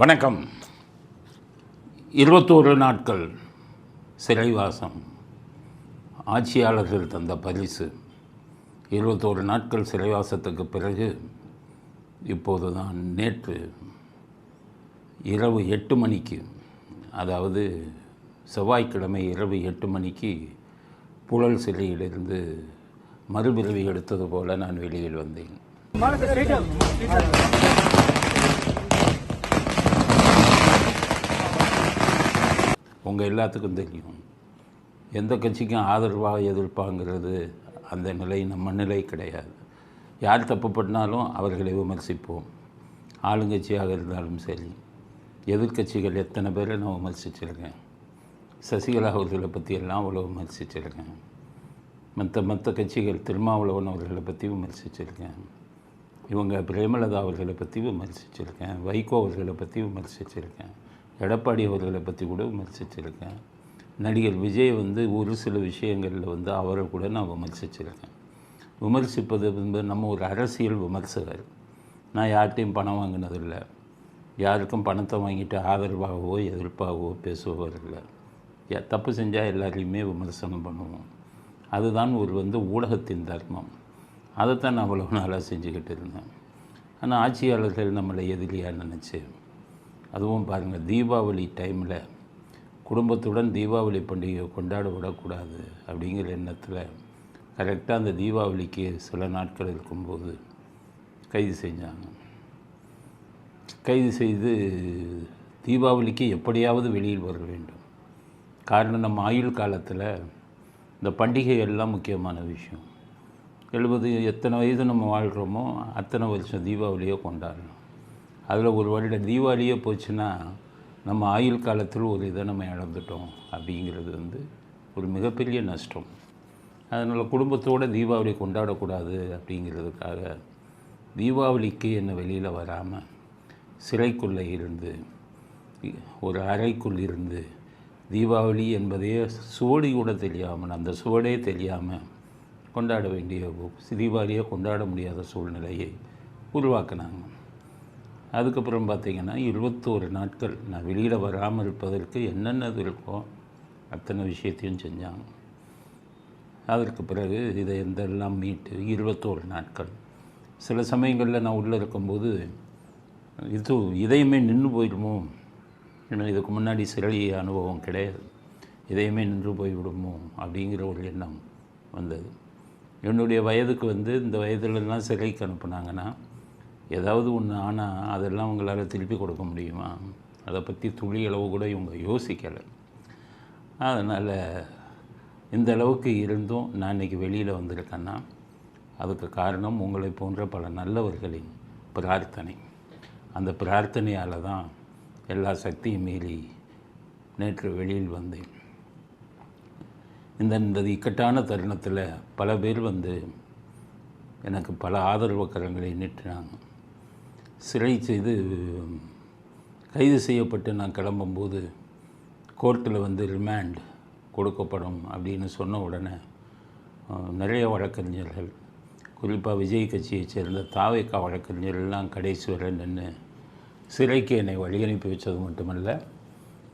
வணக்கம். இருபத்தோரு நாட்கள் சிறைவாசம். ஆட்சியாளர்கள் தந்த பரிசு. இருபத்தோரு நாட்கள் சிறைவாசத்துக்கு பிறகு இப்போது தான் நேற்று இரவு எட்டு மணிக்கு அதாவது செவ்வாய்க்கிழமை இரவு எட்டு மணிக்கு புழல் சிறையிலிருந்து மறுபிறவி எடுத்தது போல நான் வெளியில் வந்தேன். உங்கள் எல்லாத்துக்கும் தெரியும். எந்த கட்சிக்கும் ஆதரவாக எதிர்ப்பாங்கிறது அந்த நிலை நம்ம நிலை கிடையாது. யார் தப்பு பண்ணாலும் அவர்களை விமர்சிப்போம். ஆளுங்கட்சியாக இருந்தாலும் சரி. எதிர்க்கட்சிகள் எத்தனை பேரை நான் விமர்சிச்சிருக்கேன்? சசிகலா அவர்களை பற்றியெல்லாம் அவ்வளோ விமர்சிச்சிருக்கேன். மற்ற மற்ற கட்சிகள் திருமாவளவன் அவர்களை பற்றி விமர்சிச்சிருக்கேன். இவங்க பிரேமலதா அவர்களை பற்றி விமர்சிச்சிருக்கேன். வைகோ அவர்களை பற்றி விமர்சிச்சிருக்கேன். எடப்பாடி அவர்களை பற்றி கூட விமர்சிச்சிருக்கேன். நடிகர் விஜய் வந்து ஒரு சில விஷயங்களில் வந்து அவரை கூட நான் விமர்சிச்சிருக்கேன். விமர்சிப்பது வந்து நம்ம ஒரு அரசியல் விமர்சகர். நான் யார்கிட்டையும் பணம் வாங்கினதில்லை. யாருக்கும் பணத்தை வாங்கிட்டு ஆதரவாகவோ எதிர்ப்பாகவோ பேசுபவர் இல்லை. தப்பு செஞ்சால் எல்லாரையுமே விமர்சனம் பண்ணுவோம். அதுதான் ஒரு வந்து ஊடகத்தின் தர்மம். அதைத்தான் நான் அவ்வளோ நாளாக செஞ்சுக்கிட்டு இருந்தேன். ஆனால் ஆட்சியாளர்கள் நம்மளை எதிரியாக நினச்சி அதுவும் பாருங்கள் தீபாவளி டைமில் குடும்பத்துடன் தீபாவளி பண்டிகையை கொண்டாட விடக்கூடாது அப்படிங்கிற எண்ணத்தில் கரெக்டாக அந்த தீபாவளிக்கு சில நாட்கள் இருக்கும்போது கைது செஞ்சாங்க. கைது செய்து தீபாவளிக்கு எப்படியாவது வெளியில் வர வேண்டும். காரணம் நம்ம ஆயுள் காலத்தில் இந்த பண்டிகை எல்லாம் முக்கியமான விஷயம். எழுபது எத்தனை வயது நம்ம வாழ்கிறோமோ அத்தனை வருஷம் தீபாவளியை கொண்டாடணும். அதில் ஒரு வருடம் தீபாவளியே போச்சுன்னா நம்ம ஆயுள் காலத்தில் ஒரு இதை நம்ம இழந்துட்டோம் அப்படிங்கிறது வந்து ஒரு மிகப்பெரிய நஷ்டம். அதனால் குடும்பத்தோடு தீபாவளி கொண்டாடக்கூடாது அப்படிங்கிறதுக்காக தீபாவளிக்கு என்னை வெளியில் வராமல் சிறைக்குள்ளே இருந்து ஒரு அறைக்குள் இருந்து தீபாவளி என்பதே சுவடி கூட தெரியாமல் அந்த சுவடே தெரியாமல் கொண்டாட வேண்டிய தீபாவளியை கொண்டாட முடியாத சூழ்நிலையை உருவாக்கினாங்க. அதுக்கப்புறம் பார்த்திங்கன்னா இருபத்தோரு நாட்கள் நான் வெளியில் வராமல் இருப்பதற்கு என்னென்னது இருக்கோ அத்தனை விஷயத்தையும் செஞ்சாங்க. அதற்கு பிறகு இதை எந்தெல்லாம் மீட்டு இருபத்தோரு நாட்கள். சில சமயங்களில் நான் உள்ளே இருக்கும்போது இது இதயமே நின்று போயிடுமோ? ஏன்னா இதுக்கு முன்னாடி சிறை அனுபவம் கிடையாது. இதயமே நின்று போய்விடுமோ? அப்படிங்கிற ஒரு எண்ணம் வந்தது. என்னுடைய வயதுக்கு வந்து இந்த வயதுலலாம் சிறைக்கு அனுப்புனாங்கன்னா ஏதாவது ஒன்று ஆனால் அதெல்லாம் உங்களால் திருப்பி கொடுக்க முடியுமா? அதை பற்றி துளி அளவு கூட இவங்க யோசிக்கலை. அதனால் இந்த அளவுக்கு இருந்தும் நான் இன்றைக்கி வெளியில் வந்திருக்கேன்னா அதுக்கு காரணம் உங்களை போன்ற பல நல்லவர்களின் பிரார்த்தனை. அந்த பிரார்த்தனையால் தான் எல்லா சக்தியும் மீறி நேற்று வெளியில் வந்தேன். இந்த இந்த இக்கட்டான தருணத்தில் பல பேர் வந்து எனக்கு பல ஆதரவு கரங்களை நீட்டினாங்க. சிறை செய்து கைது செய்யப்பட்டு நான் கிளம்பும்போது கோர்ட்டில் வந்து ரிமாண்ட் கொடுக்கப்படும் அப்படின்னு சொன்ன உடனே நிறைய வழக்கறிஞர்கள் குறிப்பாக விஜய் கட்சியைச் சேர்ந்த தாவேக்கா வழக்கறிஞர்கள்லாம் கடைசி வரை நின்று சிறைக்கு என்னை வழி அனுப்பி வச்சது மட்டுமல்ல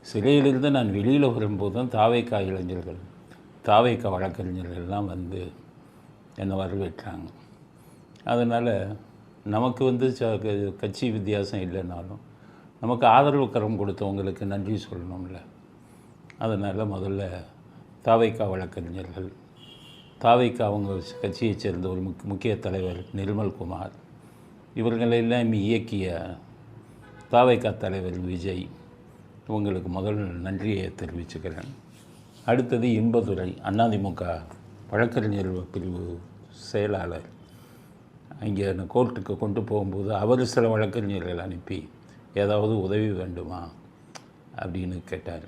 சிறையிலிருந்து நான் வெளியில் வரும்போது தான் தாவேக்கா இளைஞர்கள் தாவேக்கா வழக்கறிஞர்கள்லாம் வந்து என்னை வரவேற்றாங்க. அதனால் நமக்கு வந்து ச- கட்சி வித்தியாசம் இல்லைனாலும் நமக்கு ஆதரவு கரம் கொடுத்தவங்களுக்கு நன்றி சொல்லணும்ல. அதனால் முதல்ல தாவைக்கா வழக்கறிஞர்கள் தாவைக்கா அவங்க கட்சியைச் சேர்ந்த ஒரு முக் முக்கிய தலைவர் நிர்மல்குமார் இவர்களெல்லாம் இயக்கிய தாவைக்கா தலைவர் விஜய் இவங்களுக்கு முதல் நன்றியை தெரிவிச்சுக்கிறேன். அடுத்தது இன்பதுரை அதிமுக வழக்கறிஞர் பிரிவு செயலாளர் அங்கே கோர்ட்டுக்கு கொண்டு போகும்போது அவர் சில வழக்கறிஞர்கள் அனுப்பி ஏதாவது உதவி வேண்டுமா அப்படின்னு கேட்டார்.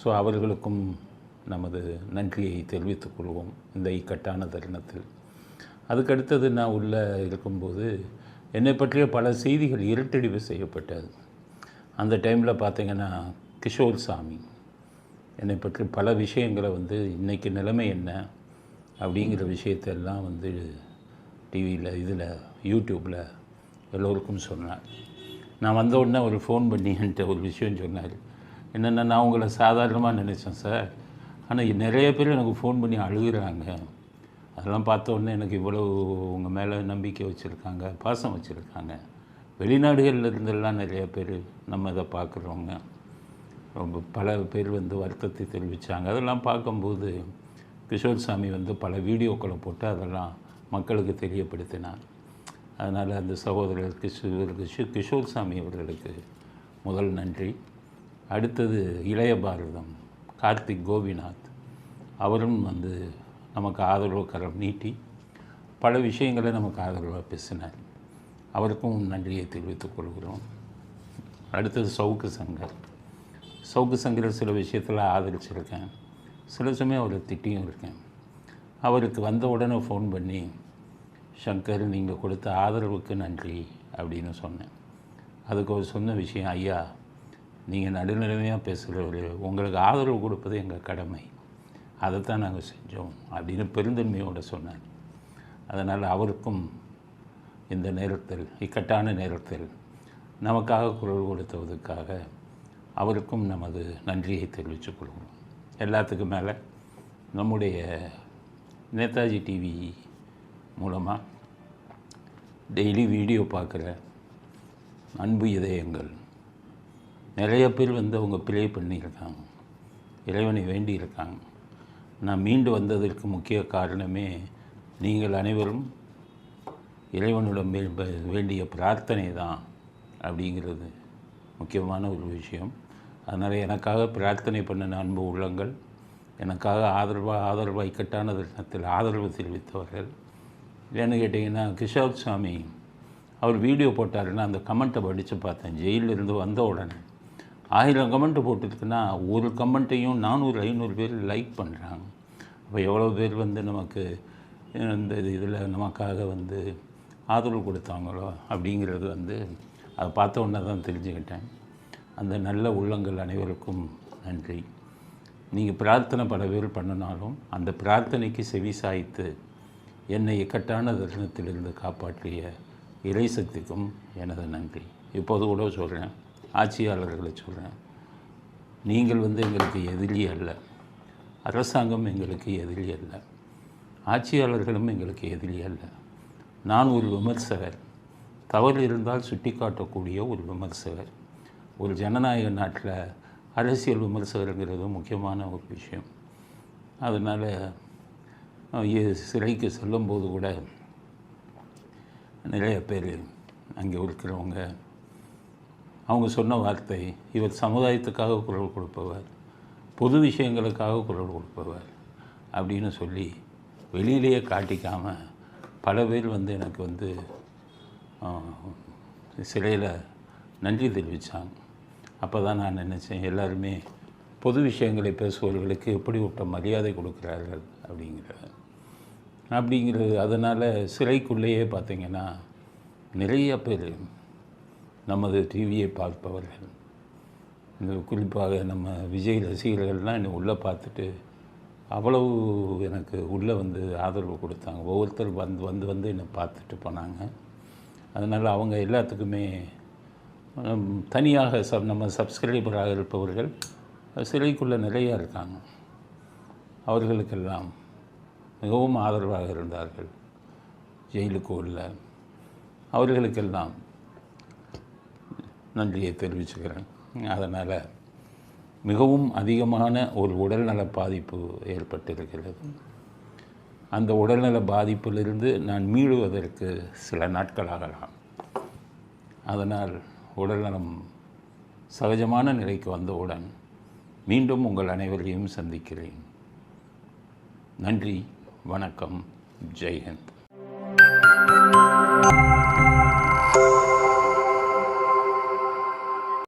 ஸோ அவர்களுக்கும் நமது நன்றியை தெரிவித்துக் கொள்வோம் இந்த இக்கட்டான தருணத்தில். அதுக்கடுத்தது நான் உள்ளே இருக்கும்போது என்னை பற்றிய பல செய்திகள் இருட்டடிவு செய்யப்பட்டது. அந்த டைமில் பார்த்திங்கன்னா கிஷோர் சாமி என்னை பற்றி பல விஷயங்களை வந்து இன்றைக்கி நிலைமை என்ன? அப்படிங்கிற விஷயத்தெல்லாம் வந்து டிவியில் இதில் யூடியூப்பில் எல்லோருக்கும் சொன்னார் நான் வந்த உடனே ஒரு ஃபோன் பண்ணி என்கிட்ட ஒரு விஷயம் சொன்னார். என்னென்னா நான் உங்களை சாதாரணமாக நினச்சேன் சார். ஆனால் நிறைய பேர் எனக்கு ஃபோன் பண்ணி அழுகுறாங்க. அதெல்லாம் பார்த்த உடனே எனக்கு இவ்வளோ உங்கள் மேலே நம்பிக்கை வச்சுருக்காங்க பாசம் வச்சுருக்காங்க. வெளிநாடுகளில் இருந்தெல்லாம் நிறைய பேர் நம்ம இதை பார்க்குறவங்க. ரொம்ப பல பேர் வந்து வருத்தத்தை தெரிவித்தாங்க அதெல்லாம் பார்க்கும்போது கிஷோர் சாமி வந்து பல வீடியோக்களை போட்டு அதெல்லாம் மக்களுக்கு தெரியப்படுத்தினார். அதனால் அந்த சகோதரர் கிஷோர் கிஷோ கிஷோர் சாமி அவர்களுக்கு முதல் நன்றி. அடுத்தது இளைய பாரதம் கார்த்திக் கோபிநாத். அவரும் வந்து நமக்கு ஆதரவு கரம் நீட்டி பல விஷயங்களை நமக்கு ஆதரவாக பேசினார். அவருக்கும் நன்றியை தெரிவித்துக் கொள்கிறோம். அடுத்தது சவுக்கு சங்கர். சவுக்கு சங்கர் சில விஷயத்தில் ஆதரிச்சிருக்கேன். சில சமயம் அவரை திட்டியும் இருக்கேன். அவருக்கு வந்த உடனே ஃபோன் பண்ணி சங்கர் நீங்கள் கொடுத்த ஆதரவுக்கு நன்றி அப்படின்னு சொன்னேன். அதுக்கு அவர் சொன்ன விஷயம் ஐயா நீங்கள் நடுநிலைமையாக பேசுகிறவர் உங்களுக்கு ஆதரவு கொடுப்பது எங்கள் கடமை. அதைத்தான் நாங்கள் செஞ்சோம் அப்படின்னு பெருந்தன்மையோடு சொன்னார். அதனால் அவருக்கும் இந்த நேரத்தில் இக்கட்டான நேரத்தில் நமக்காக குரல் கொடுத்ததுக்காக அவருக்கும் நமது நன்றியை தெரிவித்துக் கொள்கிறோம். எல்லாத்துக்கும் மேலே நம்முடைய நேதாஜி டிவி மூலமாக டெய்லி வீடியோ பார்க்குற அன்பு இதயங்கள். நிறைய பேர் வந்து அவங்க ப்ளே பண்ணியிருக்காங்க. இறைவனை வேண்டியிருக்காங்க. நான் மீண்டு வந்ததற்கு முக்கிய காரணமே நீங்கள் அனைவரும் இறைவனிடம் வேண்டிய பிரார்த்தனை தான் அப்படிங்கிறது முக்கியமான ஒரு விஷயம். அதனால் எனக்காக பிரார்த்தனை பண்ணின அன்பு உள்ளங்கள் எனக்காக ஆதரவாக ஆதரவாக இக்கட்டான தருணத்தில் ஆதரவு தெரிவித்தவர்கள் ஏன்னு கேட்டிங்கன்னா கிஷோர் சாமி அவர் வீடியோ போட்டாருன்னா அந்த கமெண்ட்டை படித்து பார்த்தேன் ஜெயிலில் இருந்து வந்த உடனே. ஆயிரம் கமெண்ட் போட்டுருக்குன்னா ஒரு கமெண்ட்டையும் நானூறு ஐநூறு பேர் லைக் பண்ணுறாங்க அப்போ எவ்வளோ பேர் வந்து நமக்கு இந்த இதில் நமக்காக வந்து ஆதரவு கொடுத்தாங்களோ அப்படிங்கிறது வந்து அதை பார்த்த உடனே தான் தெரிஞ்சுக்கிட்டேன். அந்த நல்ல உள்ளங்கள் அனைவருக்கும் நன்றி. நீங்கள் பிரார்த்தனை பல பேர் பண்ணினாலும் அந்த பிரார்த்தனைக்கு செவி சாய்த்து என்னை இக்கட்டான தருணத்திலிருந்து காப்பாற்றிய இறை சக்திக்கும் எனது நன்றி. இப்போது கூட சொல்கிறேன் ஆட்சியாளர்களை சொல்கிறேன் நீங்கள் வந்து எங்களுக்கு எதிரி அல்ல. அரசாங்கம் எங்களுக்கு எதிரி அல்ல. ஆட்சியாளர்களும் எங்களுக்கு எதிரி அல்ல. நான் ஒரு விமர்சகர். தவறு இருந்தால் சுட்டிக்காட்டக்கூடிய ஒரு விமர்சகர். ஒரு ஜனநாயக நாட்டில் அரசியல் விமர்சகருங்கிறது முக்கியமான ஒரு விஷயம். அதனால் சிறைக்கு செல்லும்போது கூட நிறைய பேர் அங்கே இருக்கிறவங்க அவங்க சொன்ன வார்த்தை இவர் சமுதாயத்துக்காக குரல் கொடுப்பவர் பொது விஷயங்களுக்காக குரல் கொடுப்பவர் அப்படின்னு சொல்லி வெளியிலேயே காட்டிக்காமல் பல பேர் வந்து எனக்கு வந்து சிறையில் நன்றி தெரிவித்தாங்க அப்போ தான் நான் நினச்சேன் எல்லாருமே பொது விஷயங்களை பேசுபவர்களுக்கு எப்படி விட்ட மரியாதை கொடுக்குறார்கள் அப்படிங்கிற அப்படிங்கிறது அதனால் சிறைக்குள்ளேயே பார்த்தீங்கன்னா நிறைய பேர் நமது டிவியை பார்ப்பவர்கள். இந்த குறிப்பாக நம்ம விஜய் ரசிகர்கள்லாம் என்னை உள்ளே பார்த்துட்டு அவ்வளவு எனக்கு உள்ளே வந்து ஆதரவு கொடுத்தாங்க. ஒவ்வொருத்தர் வந்து வந்து வந்து என்னை பார்த்துட்டு போனாங்க. அதனால் அவங்க எல்லாத்துக்குமே தனியாக சப் நம்ம சப்ஸ்கிரைபராக இருப்பவர்கள் சிறைக்குள்ளே நிறையா இருக்காங்க. அவர்களுக்கெல்லாம் மிகவும் ஆதரவாக இருந்தார்கள். ஜெயிலுக்கு உள்ள அவர்களுக்கெல்லாம் நன்றியை தெரிவிச்சுக்கிறேன். அதனால் மிகவும் அதிகமான ஒரு உடல்நல பாதிப்பு ஏற்பட்டிருக்கிறது. அந்த உடல்நல பாதிப்பிலிருந்து நான் மீளுவதற்கு சில நாட்கள் ஆகலாம். அதனால் உடல்நலம் சகஜமான நிலைக்கு வந்தவுடன் மீண்டும் உங்கள் அனைவரையும் சந்திக்கிறேன். நன்றி. வணக்கம். ஜெய்ஹிந்த்